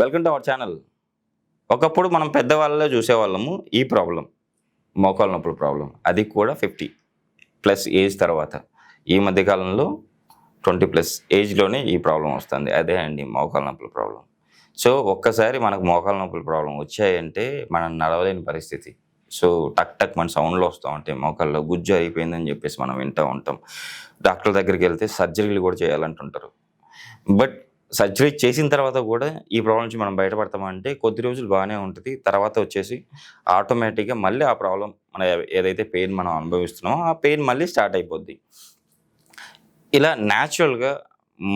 Welcome to our channel ఒకప్పుడు మనం పెద్దవాళ్ళలో చూసేవాళ్ళము ఈ ప్రాబ్లం మోకాలు నొప్పుల ప్రాబ్లం అది కూడా ఫిఫ్టీ ప్లస్ ఏజ్ తర్వాత. ఈ మధ్యకాలంలో ట్వంటీ ప్లస్ ఏజ్లోనే ఈ ప్రాబ్లం వస్తుంది. అదే అండి మోకాలు నొప్పుల ప్రాబ్లం సో ఒక్కసారి మనకు మోకాలు నొప్పుల ప్రాబ్లం వచ్చాయంటే మనం నడవలేని పరిస్థితి. సో టక్ టక్ మన సౌండ్లు వస్తూ ఉంటాయి. మోకాల్లో గుజ్జు అయిపోయిందని చెప్పేసి మనం వింటూ ఉంటాం. డాక్టర్ దగ్గరికి వెళ్తే సర్జరీలు కూడా చేయాలంటుంటారు. బట్ సర్జరీ చేసిన తర్వాత కూడా ఈ ప్రాబ్లం నుంచి మనం బయటపడతామంటే కొద్ది రోజులు బాగానే ఉంటుంది. తర్వాత వచ్చేసి ఆటోమేటిక్గా మళ్ళీ ఆ ప్రాబ్లం మన ఏదైతే పెయిన్ మనం అనుభవిస్తున్నామో ఆ పెయిన్ మళ్ళీ స్టార్ట్ అయిపోద్ది. ఇలా న్యాచురల్గా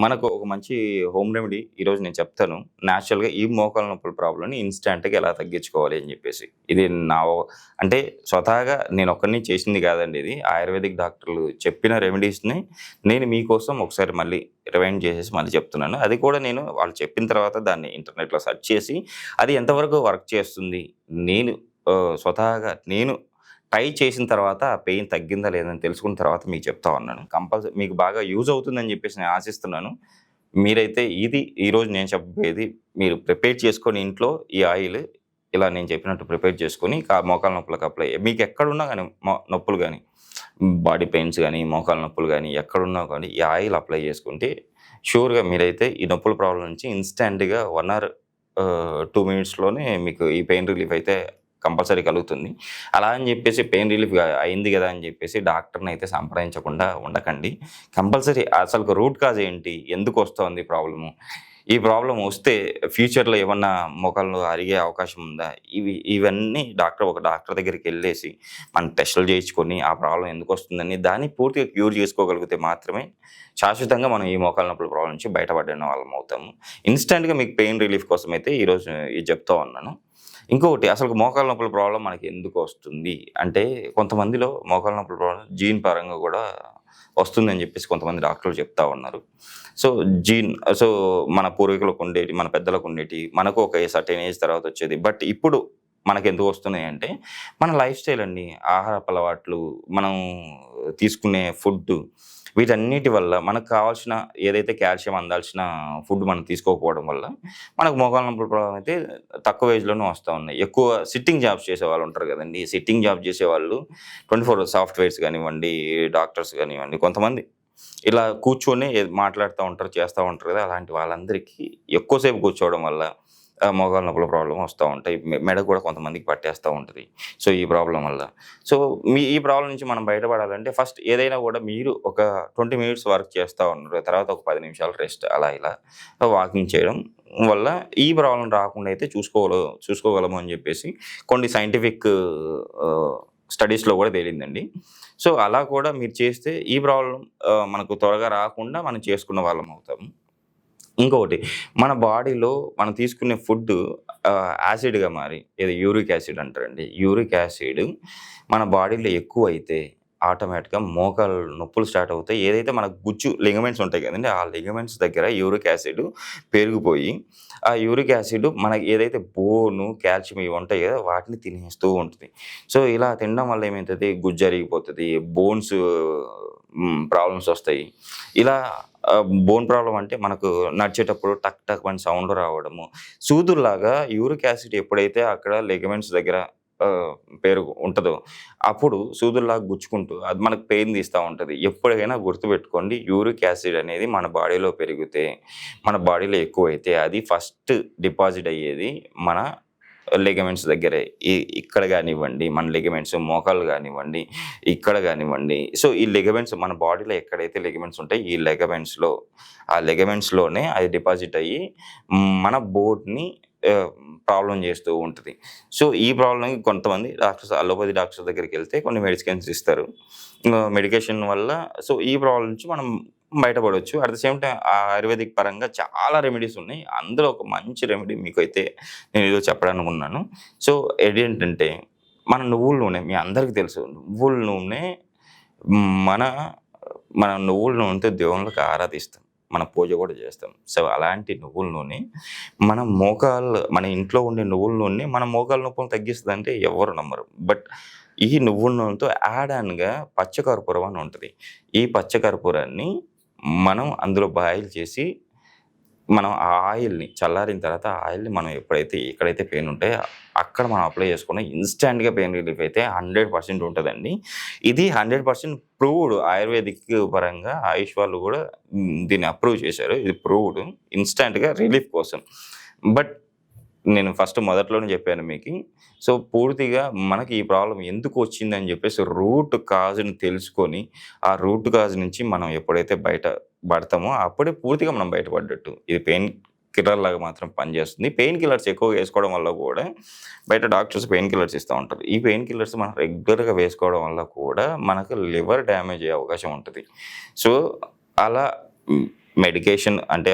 మనకు ఒక మంచి హోమ్ రెమెడీ ఈరోజు నేను చెప్తాను. న్యాచురల్గా ఈ మోకాల నొప్పుల ప్రాబ్లమ్ని ఇన్స్టెంట్గా ఎలా తగ్గించుకోవాలి అని చెప్పేసి. ఇది నా అంటే స్వతహాగా నేను ఒక్కరిని చేసింది కాదండి ఇది. ఆయుర్వేదిక్ డాక్టర్లు చెప్పిన రెమెడీస్ని నేను మీకోసం ఒకసారి మళ్ళీ రివైండ్ చేసేసి మళ్ళీ చెప్తున్నాను. అది కూడా నేను వాళ్ళు చెప్పిన తర్వాత దాన్ని ఇంటర్నెట్లో సెర్చ్ చేసి అది ఎంతవరకు వర్క్ చేస్తుంది? నేను స్వతహాగా నేను ట్రై చేసిన తర్వాత పెయిన్ తగ్గిందా లేదని తెలుసుకున్న తర్వాత మీకు చెప్తా ఉన్నాను. కంపల్సరీ మీకు బాగా యూజ్ అవుతుందని చెప్పేసి నేను ఆశిస్తున్నాను. మీరైతే ఇది ఈరోజు నేను చెప్పేది మీరు ప్రిపేర్ చేసుకొని ఇంట్లో ఈ ఆయిల్ ఇలా నేను చెప్పినట్టు ప్రిపేర్ చేసుకొని మోకాల నొప్పులకు అప్లై మీకు ఎక్కడున్నా కానీ నొప్పులు కానీ బాడీ పెయిన్స్ కానీ మోకాల నొప్పులు కానీ ఎక్కడున్నా కానీ ఈ ఆయిల్ అప్లై చేసుకుంటే షూర్గా మీరైతే ఈ నొప్పుల ప్రాబ్లం నుంచి ఇన్స్టెంట్గా వన్ అవర్ టూ మినిట్స్లోనే మీకు ఈ పెయిన్ రిలీఫ్ అయితే కంపల్సరీ కలుగుతుంది. అలా అని చెప్పేసి పెయిన్ రిలీఫ్ అయింది కదా అని చెప్పేసి డాక్టర్ని అయితే సంప్రదించకుండా ఉండకండి. కంపల్సరీ అసలు రూట్ కాజ్ ఏంటి? ఎందుకు వస్తుంది ప్రాబ్లము? ఈ ప్రాబ్లం వస్తే ఫ్యూచర్లో ఏమన్నా మొక్కలు అరిగే అవకాశం ఉందా? ఇవి ఇవన్నీ డాక్టర్ ఒక డాక్టర్ దగ్గరికి వెళ్ళేసి మనం టెస్టులు చేయించుకొని ఆ ప్రాబ్లం ఎందుకు వస్తుందని దాన్ని పూర్తిగా క్యూర్ చేసుకోగలిగితే మాత్రమే శాశ్వతంగా మనం ఈ మోకాల నొప్పుల ప్రాబ్లం నుంచి బయటపడిన వాళ్ళం అవుతాము. ఇన్స్టెంట్గా మీకు పెయిన్ రిలీఫ్ కోసం అయితే ఈరోజు ఇది చెప్తా ఉన్నాను. ఇంకొకటి అసలు మోకాళ్ళ నొప్పుల ప్రాబ్లం మనకి ఎందుకు వస్తుంది? అంటే కొంతమందిలో మోకాళ్ళ నొప్పుల ప్రాబ్లం జీన్ పరంగా కూడా వస్తుందని చెప్పేసి కొంతమంది డాక్టర్లు చెప్తా ఉన్నారు. సో జీన్ సో మన పూర్వీకులకు ఉండేటి మన పెద్దలకు ఉండేటి మనకు ఒక సర్టెన్ ఏజ్ తర్వాత వచ్చేది. బట్ ఇప్పుడు మనకు ఎందుకు వస్తున్నాయి అంటే మన లైఫ్ స్టైల్ అండి. ఆహారపు అలవాట్లు మనం తీసుకునే ఫుడ్ వీటన్నిటి వల్ల మనకు కావాల్సిన ఏదైతే కాల్షియం అందాల్సిన ఫుడ్ మనం తీసుకోకపోవడం వల్ల మనకు మోకాల నొప్పుల ప్రాబ్లం అయితే తక్కువ ఏజ్లోనే వస్తూ ఉన్నాయి. ఎక్కువ సిట్టింగ్ జాబ్స్ చేసే వాళ్ళు ఉంటారు కదండి. సిట్టింగ్ జాబ్ చేసే వాళ్ళు ట్వంటీ ఫోర్ సాఫ్ట్వేర్స్ కానివ్వండి డాక్టర్స్ కానివ్వండి కొంతమంది ఇలా కూర్చొని మాట్లాడుతూ ఉంటారు చేస్తూ ఉంటారు కదా. అలాంటి వాళ్ళందరికీ ఎక్కువసేపు కూర్చోవడం వల్ల ఆ, నొప్పుల ప్రాబ్లం వస్తూ ఉంటాయి. మెడ కూడా కొంతమందికి పట్టేస్తూ ఉంటుంది. సో ఈ ప్రాబ్లం వల్ల. సో మీ ఈ ప్రాబ్లం నుంచి మనం బయటపడాలంటే ఫస్ట్ ఏదైనా కూడా మీరు ఒక ట్వంటీ మినిట్స్ వర్క్ చేస్తూ ఉన్నారు తర్వాత ఒక పది నిమిషాలు రెస్ట్ అలా ఇలా వాకింగ్ చేయడం వల్ల ఈ ప్రాబ్లం రాకుండా అయితే చూసుకోగల చూసుకోగలము అని చెప్పేసి కొన్ని సైంటిఫిక్ స్టడీస్లో కూడా తేలిందండి. సో అలా కూడా మీరు చేస్తే ఈ ప్రాబ్లం మనకు త్వరగా రాకుండా మనం చేసుకున్న వాళ్ళం అవుతాము. ఇంకొకటి మన బాడీలో మనం తీసుకునే ఫుడ్ యాసిడ్గా మారి ఏదో యూరిక్ యాసిడ్ అంటారండి. యూరిక్ యాసిడ్ మన బాడీలో ఎక్కువ అయితే ఆటోమేటిక్గా మోకాలు నొప్పులు స్టార్ట్ అవుతాయి. ఏదైతే మన గుజ్జు లిగమెంట్స్ ఉంటాయి కదండి ఆ లిగమెంట్స్ దగ్గర యూరిక్ యాసిడ్ పెరిగిపోయి ఆ యూరిక్ యాసిడ్ మనకి ఏదైతే బోను కాల్షియం ఇవి ఉంటాయి కదా వాటిని తినేస్తూ ఉంటుంది. సో ఇలా తినడం వల్ల ఏమవుతుంది గుజ్జు అరిగిపోతుంది బోన్స్ ప్రాబ్లమ్స్ వస్తాయి. ఇలా బోన్ ప్రాబ్లం అంటే మనకు నడిచేటప్పుడు టక్ టక్ అని సౌండ్ రావడము. సూదుల్లాగా యూరిక్ యాసిడ్ ఎప్పుడైతే అక్కడ లెగమెంట్స్ దగ్గర పేరు ఉంటుందో. అప్పుడు సూదుల్లా గుచ్చుకుంటూ అది మనకు పెయిన్ తీస్తూ ఉంటుంది. ఎప్పటికైనా గుర్తుపెట్టుకోండి యూరిక్ యాసిడ్ అనేది మన బాడీలో పెరిగితే మన బాడీలో ఎక్కువైతే అది ఫస్ట్ డిపాజిట్ అయ్యేది మన లెగమెంట్స్ దగ్గరే. ఇక్కడ కానివ్వండి మన లెగమెంట్స్ మోకాలు కానివ్వండి ఇక్కడ కానివ్వండి. సో ఈ లెగమెంట్స్ మన బాడీలో ఎక్కడైతే లెగమెంట్స్ ఉంటాయి ఈ లెగమెంట్స్లో ఆ లెగమెంట్స్లోనే అది డిపాజిట్ అయ్యి మన బోట్ని ప్రాబ్లం చేస్తూ ఉంటుంది. సో ఈ ప్రాబ్లంకి కొంతమంది డాక్టర్స్ అలోపతి డాక్టర్స్ దగ్గరికి వెళ్తే కొన్ని మెడిసిన్స్ ఇస్తారు. మెడికేషన్ వల్ల సో ఈ ప్రాబ్లం నుంచి మనం బయటపడవచ్చు at the same time ayurvedic పరంగా చాలా రెమెడీస్ ఉన్నాయి. అందులో ఒక మంచి రెమెడీ మీకు అయితే నేను ఏదో చెప్పడానికి ఉన్నాను. సో ఏంటంటే మన నువ్వుల నూనె మీ అందరికీ తెలుసు నువ్వుల నూనె మన మన నువ్వుల నూనెతో దేవుళ్ళకి ఆరాధిస్తాం. మన పూజ కూడా చేస్తాం. సో అలాంటి నువ్వుల నూనె మన మోకాలు మన ఇంట్లో ఉండే నువ్వుల నూనె మన మోకాళ్ళ నొప్పులు తగ్గిస్తుంది అంటే ఎవరు నమ్మరు. బట్ ఈ నువ్వుల నూనెతో యాడ్ ఆన్గా పచ్చకర్పూరం అని ఉంటుంది. ఈ పచ్చకర్పూరాన్ని మనం అందులో బాయిల్ చేసి మనం ఆ ఆయిల్‌ని చల్లారిన తర్వాత ఆ ఆయిల్‌ని మనం ఎప్పుడైతే ఎక్కడైతే పెయిన్ ఉంటే అక్కడ మనం అప్లై చేసుకున్న ఇన్‌స్టాంట్‌గా పెయిన్ రిలీఫ్ అయితే హండ్రెడ్ పర్సెంట్ ఉంటుందండి ఇది 100% ప్రూవ్డ్ ఆయుర్వేదిక్ పరంగా ఆయుష్ వాళ్ళు కూడా దీన్ని అప్రూవ్ చేశారు. ఇది ప్రూవ్డ్ ఇన్‌స్టాంట్‌గా రిలీఫ్ కోసం. బట్ నేను ఫస్ట్ మొదట్లోనే చెప్పాను మీకు సో, పూర్తిగా మనకి ఈ ప్రాబ్లం ఎందుకు వచ్చిందని చెప్పేసి రూట్ కాజ్‌ని తెలుసుకొని, ఆ రూట్ కాజ్ నుంచి మనం ఎప్పుడైతే బయట పడతామో అప్పుడే పూర్తిగా మనం బయటపడ్డట్టు. ఇది పెయిన్ కిల్లర్ లాగా మాత్రం పనిచేస్తుంది. పెయిన్ కిల్లర్స్ ఎక్కువగా వేసుకోవడం వల్ల కూడా బయట డాక్టర్స్ పెయిన్ కిల్లర్స్ ఇస్తూ ఉంటారు. ఈ పెయిన్ కిల్లర్స్ మనం రెగ్యులర్‌గా వేసుకోవడం వల్ల కూడా మనకు లివర్ డ్యామేజ్ అయ్యే అవకాశం ఉంటుంది సో, అలా మెడికేషన్ అంటే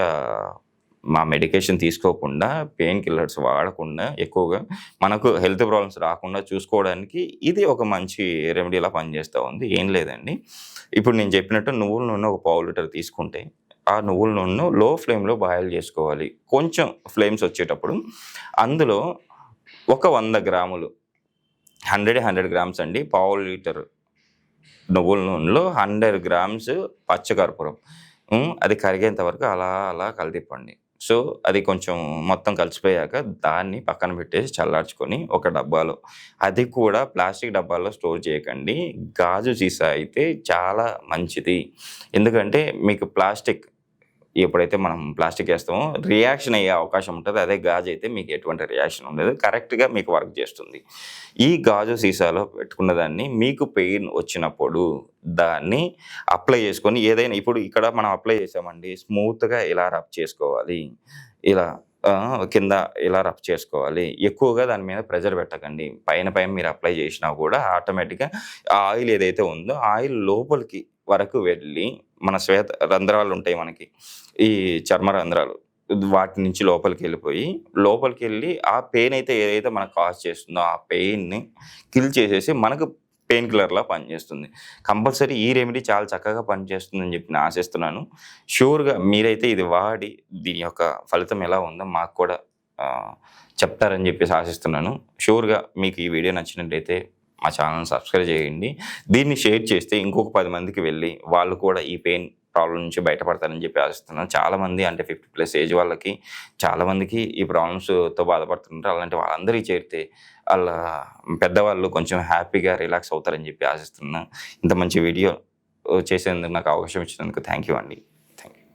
మా మెడికేషన్ తీసుకోకుండా పెయిన్ కిల్లర్స్ వాడకుండా ఎక్కువగా మనకు హెల్త్ ప్రాబ్లమ్స్ రాకుండా చూసుకోవడానికి ఇది ఒక మంచి రెమెడీలా పనిచేస్తూ ఉంది. ఏం లేదండి. ఇప్పుడు నేను చెప్పినట్టు నువ్వుల నూనె ఒక పావు లీటర్ తీసుకుంటే, ఆ నువ్వుల నూనెను లో ఫ్లేమ్‌లో బాయిల్ చేసుకోవాలి. కొంచెం ఫ్లేమ్స్ వచ్చేటప్పుడు అందులో ఒక వంద గ్రాములు 100, 100 గ్రామ్స్ అండి. పావు లీటర్ నువ్వుల నూనెలో 100 గ్రామ్స్ పచ్చకర్పూరం. అది కరిగేంత వరకు అలా అలా కలిదిప్పండి సో, అది కొంచెం మొత్తం కలిసిపోయాక దాన్ని పక్కన పెట్టేసి చల్లార్చుకొని ఒక డబ్బాలో అది కూడా ప్లాస్టిక్ డబ్బాలో స్టోర్ చేయకండి. గాజు సీసా అయితే చాలా మంచిది. ఎందుకంటే మీకు ప్లాస్టిక్ ఎప్పుడైతే మనం ప్లాస్టిక్ వేస్తామో రియాక్షన్ అయ్యే అవకాశం ఉంటుంది అదే గాజు అయితే మీకు ఎటువంటి రియాక్షన్ ఉండదు. కరెక్ట్‌గా మీకు వర్క్ చేస్తుంది. ఈ గాజు సీసాలో పెట్టుకున్న దాన్ని మీకు పెయిన్ వచ్చినప్పుడు దాన్ని అప్లై చేసుకొని ఏదైనా ఇప్పుడు ఇక్కడ మనం అప్లై చేసామండి స్మూత్‌గా ఇలా రబ్ చేసుకోవాలి. ఇలా కింద ఇలా రబ్ చేసుకోవాలి. ఎక్కువగా దాని మీద ప్రెజర్ పెట్టకండి. పైన పైన మీరు అప్లై చేసినా కూడా ఆటోమేటిక్‌గా ఆయిల్ ఏదైతే ఉందో ఆయిల్ లోపలికి వరకు వెళ్ళి మన శ్వేత రంధ్రాలు ఉంటాయి మనకి. ఈ చర్మ రంధ్రాలు. వాటి నుంచి లోపలికి వెళ్ళిపోయి లోపలికి వెళ్ళి ఆ పెయిన్ అయితే ఏదైతే మనకు కాజ్ చేస్తుందో ఆ పెయిన్‌ని కిల్ చేసేసి మనకు పెయిన్ కిల్లర్‌లా పనిచేస్తుంది. కంపల్సరీ ఈ రెమెడీ చాలా చక్కగా పనిచేస్తుందని చెప్పి నేను ఆశిస్తున్నాను. ష్యూర్‌గా మీరైతే ఇది వాడి దీని యొక్క ఫలితం ఎలా ఉందో మాకు కూడా చెప్తారని చెప్పేసి ఆశిస్తున్నాను. షూర్గా మీకు ఈ వీడియో నచ్చినట్టయితే మా ఛానల్ సబ్స్క్రైబ్ చేయండి. దీన్ని షేర్ చేస్తే ఇంకొక పది మందికి వెళ్ళి వాళ్ళు కూడా ఈ పెయిన్ ప్రాబ్లమ్ నుంచి బయటపడతారని చెప్పి ఆశిస్తున్నాను. చాలామంది అంటే 50 ప్లస్ ఏజ్ వాళ్ళకి చాలామందికి ఈ ప్రాబ్లమ్స్‌తో బాధపడుతుంటారు. అలాంటి వాళ్ళందరికీ చేరితే వాళ్ళ పెద్దవాళ్ళు కొంచెం హ్యాపీగా రిలాక్స్ అవుతారని చెప్పి ఆశిస్తున్నాను ఇంత మంచి వీడియో చేసేందుకు నాకు అవకాశం ఇచ్చినందుకు థ్యాంక్ యూ అండి.